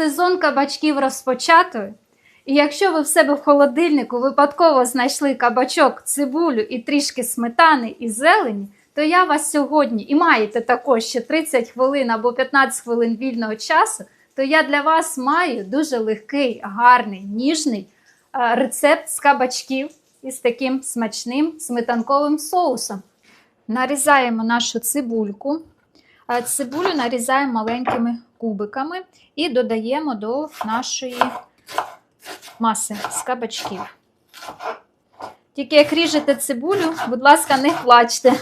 сезон кабачків розпочато. І якщо ви в себе в холодильнику випадково знайшли кабачок, цибулю і трішки сметани і зелені, то я вас сьогодні і маєте також ще 30 хвилин або 15 хвилин вільного часу, то я для вас маю дуже легкий, гарний, ніжний е, рецепт з кабачків із таким смачним сметанковим соусом. Нарізаємо нашу цибульку. Е, Цибулю нарізаємо маленькими кубиками і додаємо до нашої маси з кабачків. Тільки як ріжете цибулю, будь ласка, не плачте.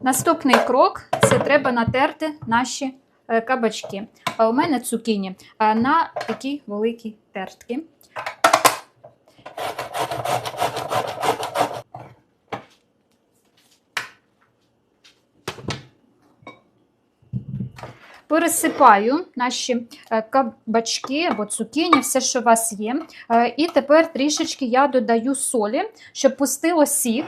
Наступний крок це треба натерти наші е, кабачки. А у мене цукіні е, на такі великі тертки. Пересипаю наші е, кабачки або цукіні, все, що у вас є. Е, І тепер трішечки я додаю солі, щоб пустило сік.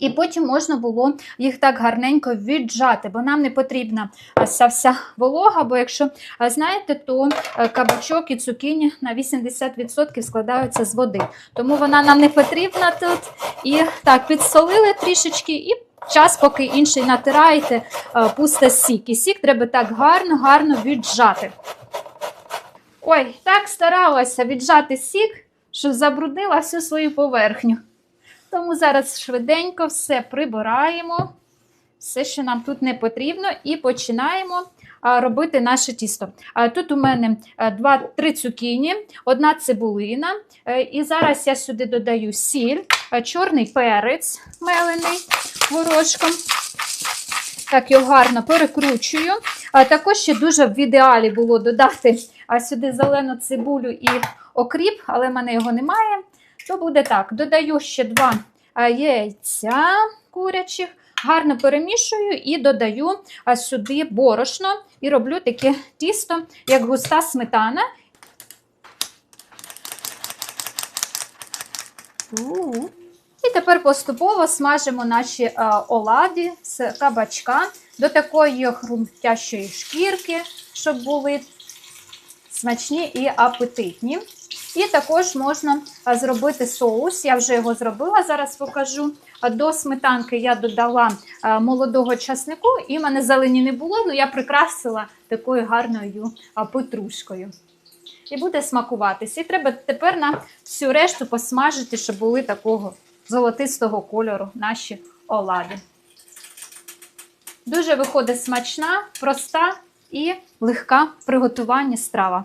І потім можна було їх так гарненько віджати, бо нам не потрібна е, ця вся волога, бо якщо е, знаєте, то е, кабачок і цукіні на 80% складаються з води. Тому вона нам не потрібна тут. І так, підсолили трішечки і час, поки інший натираєте, е, пусте сік. І сік треба так гарно, гарно віджати. Ой, так старалася віджати сік, що забруднила всю свою поверхню. Тому зараз швиденько все прибираємо, все, що нам тут не потрібно, і починаємо робити наше тісто. Тут у мене 2-3 цукіні, одна цибулина. е, І зараз я сюди додаю сіль, чорний перець мелений горошком. Так, його гарно перекручую. А також ще дуже в ідеалі було додати сюди зелену цибулю і окріп, але в мене його немає. То буде так: додаю ще два яйця курячих, гарно перемішую і додаю сюди борошно і роблю таке тісто, як густа сметана. У. І тепер поступово смажимо наші е, оладі з кабачка до такої хрумтящої шкірки, щоб були смачні і апетитні. І також можна е, зробити соус. Я вже його зробила, зараз покажу. До сметанки я додала е, молодого часнику, і в мене зелені не було, але я прикрасила такою гарною е, петрушкою. І буде смакуватися. І треба тепер на всю решту посмажити, щоб були такого золотистого кольору наші олади. Дуже виходить смачна, проста і легка в приготуванні страва.